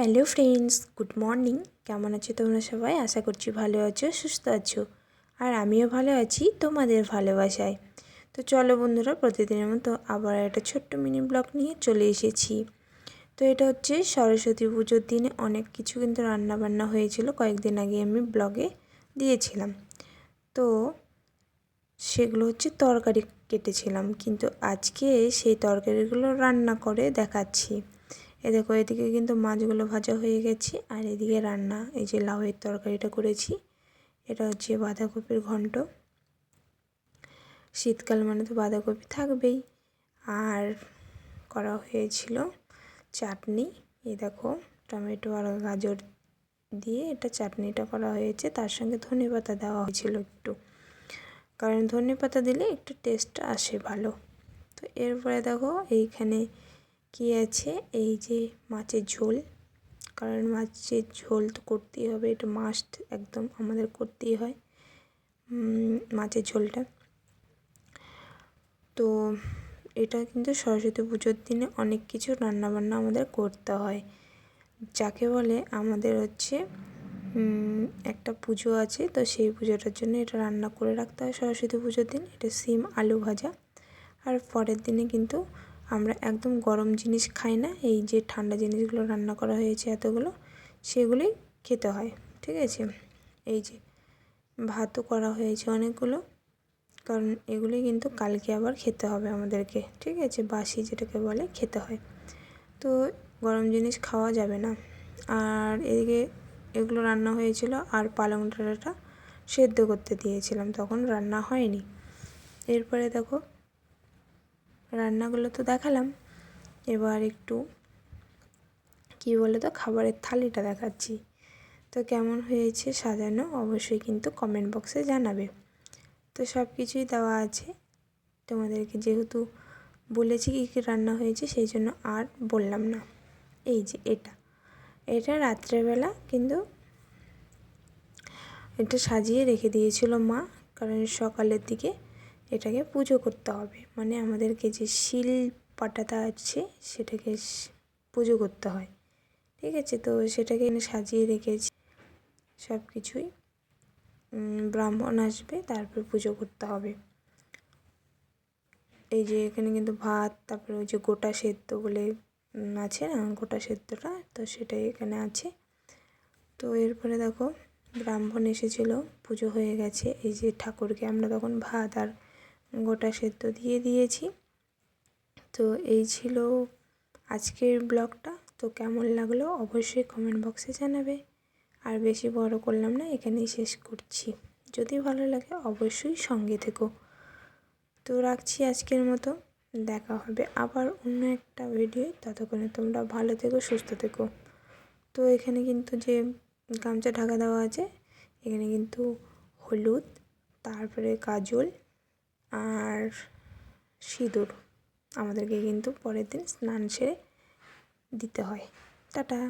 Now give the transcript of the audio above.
Hello friends, good morning. কেমন আছো তোমরা সবাই? আশা করছি ভালো আছো, সুস্থ আছো। আর আমিও ভালো আছি, তোমাদের ভালোবাসায়। তো চলো বন্ধুরা, প্রতিদিনের মতো আবার একটা ছোট্ট মিনি ব্লগ নিয়ে চলে এসেছি। তো এটা হচ্ছে সরস্বতী পুজোর দিনে অনেক কিছু কিন্তু রান্না বান্না হয়েছিল, কয়েকদিন আগে আমি ব্লগে দিয়েছিলাম। তো সেগুলো হচ্ছে তরকারি কেটেছিলাম, কিন্তু আজকে সেই তরকারিগুলো রান্না করে দেখাচ্ছি। এ দেখো, এদিকে কিন্তু মাছগুলো ভাজা হয়ে গেছে, আর এদিকে রান্না, এই যে লাউয়ের তরকারিটা করেছি। এটা হচ্ছে বাঁধাকপির ঘন্ট। শীতকাল মানে তো বাঁধাকপি থাকবেই। আর করা হয়েছিল চাটনি। এই দেখো, টমেটো আর গাজর দিয়ে এটা চাটনিটা করা হয়েছে। তার সঙ্গে ধনে পাতা দেওয়া হয়েছিল একটু। কারণ ধনে পাতা দিলে একটু টেস্ট আসে ভালো। তো এরপরে দেখো, এইখানে কি আছে? এই যে মাছের ঝোল। কারণ মাছের ঝোল তো করতেই হবে, এটা মাস্ট একদম আমাদের করতেই হয় মাছের ঝোলটা। তো এটা কিন্তু সরস্বতী পুজোর দিনে অনেক কিছু রান্নাবান্না আমাদের করতে হয়। যাকে বলে আমাদের হচ্ছে একটা পুজো আছে, তো সেই পুজোটার জন্য এটা রান্না করে রাখতে হয় সরস্বতী পুজোর দিন। এটা সিম আলু ভাজা। আর পরের দিনে কিন্তু আমরা একদম গরম জিনিস খাই না, এই যে ঠান্ডা জিনিসগুলো রান্না করা হয়েছে এতগুলো, সেগুলোই খেতে হয়, ঠিক আছে? এই যে ভাতও করা হয়েছে অনেকগুলো, কারণ এগুলি কিন্তু কালকে আবার খেতে হবে আমাদেরকে, ঠিক আছে? বাসি যেটাকে বলে, খেতে হয়। তো গরম জিনিস খাওয়া যাবে না। আর এদিকে এগুলো রান্না হয়েছিল, আর পালং ডাঁটাটা সেদ্ধ করতে দিয়েছিলাম, তখন রান্না হয়নি। এরপরে দেখো রান্নাগুলো তো দেখালাম। এবার একটু, কী বলে তো খাবারের থালিটা দেখাচ্ছি। তো কেমন হয়েছে সাজানো অবশ্যই কিন্তু কমেন্ট বক্সে জানাবে। তো সব কিছুই দেওয়া আছে। তোমাদেরকে যেহেতু বলেছি কী কী রান্না হয়েছে, সেই জন্য আর বললাম না। এই যে এটা। এটা রাত্রেবেলা কিন্তু এটা সাজিয়ে রেখে দিয়েছিল মা, কারণ সকালের দিকে এটাকে পুজো করতে হবে। মানে আমাদেরকে যে শিল পাটাটা আছে, সেটাকে পুজো করতে হয়। ঠিক আছে? তো সেটাকে এনে সাজিয়ে রেখেছি। সব কিছুই ব্রাহ্মণ আসবে, তারপর পুজো করতে হবে। এই যে এখানে কিন্তু ভাত, তারপরে ওই যে গোটা সেদ্ধ বলে আছে না? গোটা সেদ্ধটা, তো সেটাই এখানে আছে। তো এরপরে দেখো, ব্রাহ্মণ এসেছিল, পুজো হয়ে গেছে। এই যে ঠাকুরকে আমরা তখন ভাত আর গোটা সেদ্ধ দিয়ে দিয়েছি। তো এই ছিল আজকের ব্লগটা। তো কেমন লাগল অবশ্যই কমেন্ট বক্সে জানাবে। আর বেশি বড় করলাম না, এখানেই শেষ করছি। যদি ভালো লাগে অবশ্যই সঙ্গে থেকো। তো রাখছি আজকের মতো। দেখা হবে আবার অন্য একটা ভিডিও ততক্ষণে তোমরা ভালো থেকো, সুস্থ থেকো। তো এখানে কিন্তু যে গামছা ঢাকা দেওয়া আছে, এখানে কিন্তু হলুদ, তারপরে কাজল আর সিঁদুর আমাদেরকে কিন্তু পরের দিন স্নান সেরে দিতে হয়। টাটা।